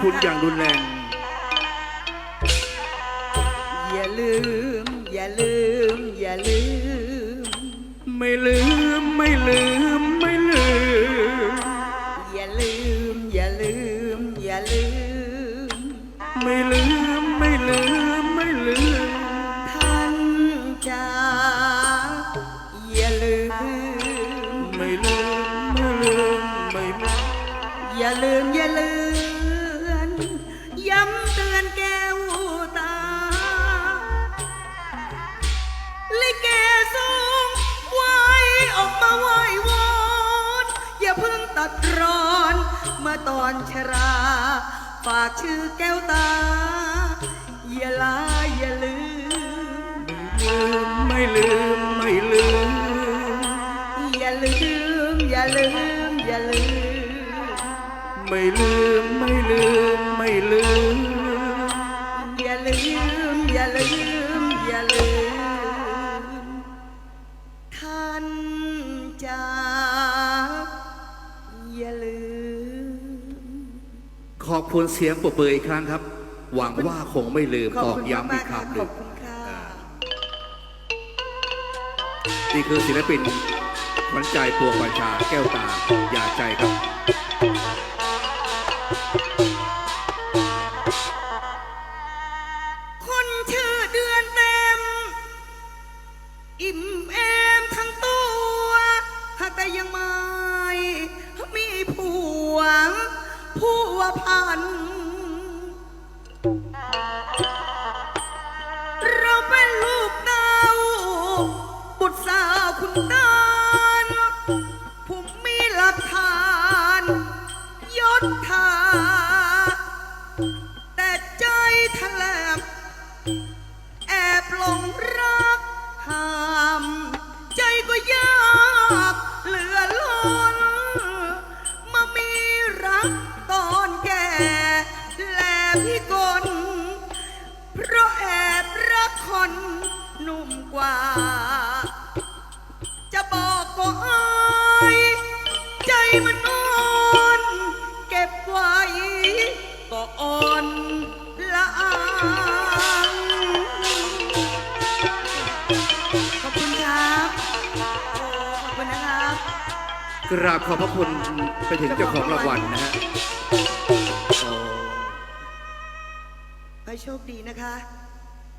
คุณอย่างรุนแรง อย่าลืม อย่าลืม อย่าลืม ไม่ลืมไม่ลืมไม่ลืม อย่าลืม อย่าลืม อย่าลืม ไม่ลืมไม่ลืมไม่ลืมท่านจ๋าอย่าลืม ไม่ลืมไม่ลืมไม่ลืมอย่าลืมอย่าเลือ อนชรา ฝากชื่อแก้วตา อย่าลาอย่าลืม ลืมไม่ลืมไม่ลืม อย่าลืม อย่าลืม อย่าลืม ไม่ลืมไม่ลืมไม่ลืม คุณเสียงปรบมืออีกครั้งครับ หวังว่าคงไม่ลืมขอบตอกคุณย้ำมาอีกกๆคค่ะรั้งหขนึ่องบคุณค่ะนี่คือศิลปินขวัญใจปวงประชาแก้วตาอย่าใจครับ คนชื่อเดือนเต็ม อิ่มเอมทั้งตัวหากแต่ยังไม่มีผัว ผัวพัน เราเป็นลูกเต้าบุตรสาวคุณเต้า นหนุ่มกว่า จะบอกก็อายใจมันอ่อน เก็บไว้ ก็อ่อนละอางขอบคุณครับขอบคุณนะครับ กราบขอบพระคุณไปถึงเจ้าของรางวัลนะฮะโอ้ให้โชคดีนะคะ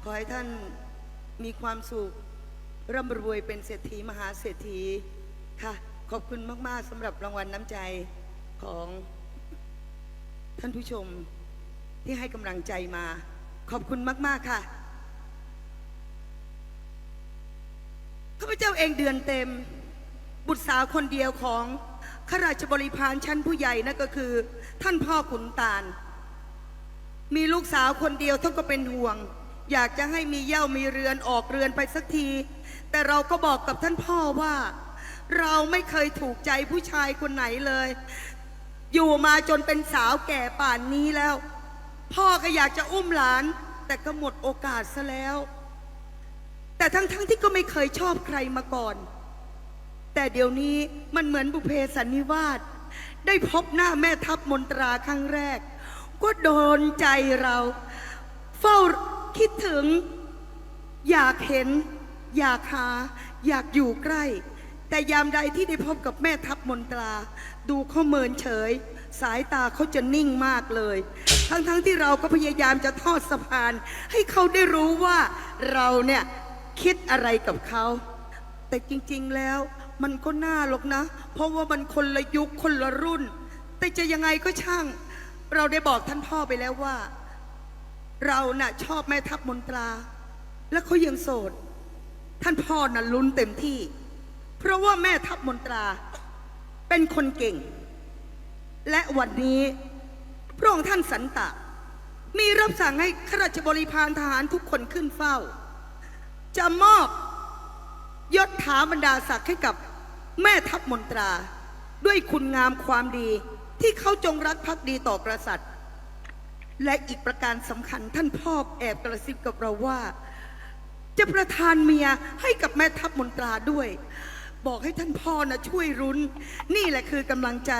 อให้ท่านมีความสุขร่ำรวยเป็นเศรษฐีมหาเศรษฐีค่ะ ขอบคุณมาก ๆสำหรับรางวัลน้ำใจของท่านผู้ชมที่ให้กำลังใจมา ขอบคุณมาก ๆ ค่ะข้าพเจ้าเองเดือนเต็ม บุตรสาวคนเดียวของข้าราชบริพารชั้นผู้ใหญ่นั่นก็คือ ท่านพ่อขุนตาล มีลูกสาวคนเดียวท่านก็เป็นห่วง อยากจะให้มีเย้ามีเรือนออกเรือนไปสักที แต่เราก็บอกกับท่านพ่อว่า เราไม่เคยถูกใจผู้ชายคนไหนเลย อยู่มาจนเป็นสาวแก่ป่านนี้แล้ว พ่อก็อยากจะอุ้มหลาน แต่ก็หมดโอกาสซะแล้ว แต่ทั้งๆทที่ก็ไม่เคยชอบใครมาก่อน แต่เดี๋ยวนี้มันเหมือนบุเพสันนิวาสได้พบหน้าแม่ทัพมนตราครั้งแรก ก็โดนใจเรา เฝ้า คิดถึง อยากเห็น อยากหา อยากอยู่ใกล้ แต่ยามใดที่ได้พบกับแม่ทัพมนตรา ดูเขาเมินเฉย สายตาเขาจะนิ่งมากเลย ทั้งๆทที่เราก็พยายามจะทอดสะพาน ให้เขาได้รู้ว่าเราเนี่ยคิดอะไรกับเขา แต่จริงๆแล้วมันก็น่าหรอกนะ เพราะว่ามันคนละยุคคนละรุ่น แต่จะยังไงก็ช่าง เราได้บอกท่านพ่อไปแล้วว่า เราน่ะชอบแม่ทัพมนตรา และเขายังโสด ท่านพ่อน่ะลุ้นเต็มที่ เพราะว่าแม่ทัพมนตรา เป็นคนเก่ง และวันนี้พระองค์ท่านสันตะ มีรับสั่งให้ข้าราชบริพารทหารทุกคนขึ้นเฝ้า จะมอบยศถาบรรดาศักดิ์ให้กับแม่ทัพมนตรา ด้วยคุณงามความดีที่เขาจงรักภักดีต่อกษัตริย์ และอีกประการสำคัญท่านพ่อแอบกระซิบกับเราว่า จะประทานเมียให้กับแม่ทัพมนตราด้วย บอกให้ท่านพ่อนะช่วยรุนนี่แหละคือกำลังใจ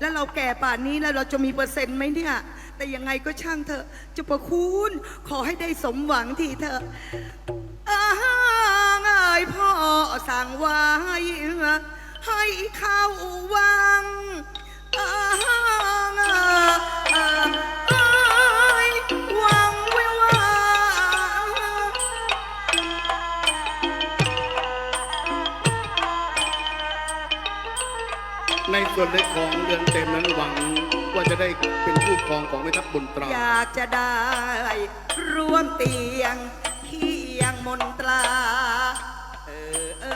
แล้วเราแก่ป่านนี้แล้วเราจะมีเปอร์เซ็นต์ไหมเนี่ย แต่ยังไงก็ช่างเถอะจะประคุณขอให้ได้สมหวังทีเถอะอาเอ้ยพ่อสั่งไว้ให้เข้าวังอา ส่วนในของเดือนเต็มนั้นหวังว่าจะได้เป็นผู้ครองของแม่ทัพบุญตรา อยากจะได้ร่วมเตียงเคียงมนตรา เออเอ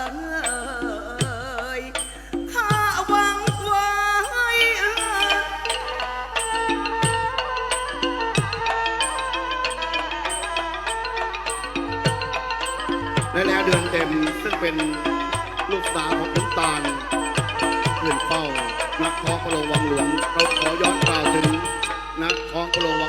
อเอยข้าหวังไว้เออและแล้วเดือนเต็มซึ่งเป็นลูกสาวของขุนตาลืนเฝ้านักท้องพระโรงวังหลวงเราขอย้อนกล่าวถึงนักท้องพระโรง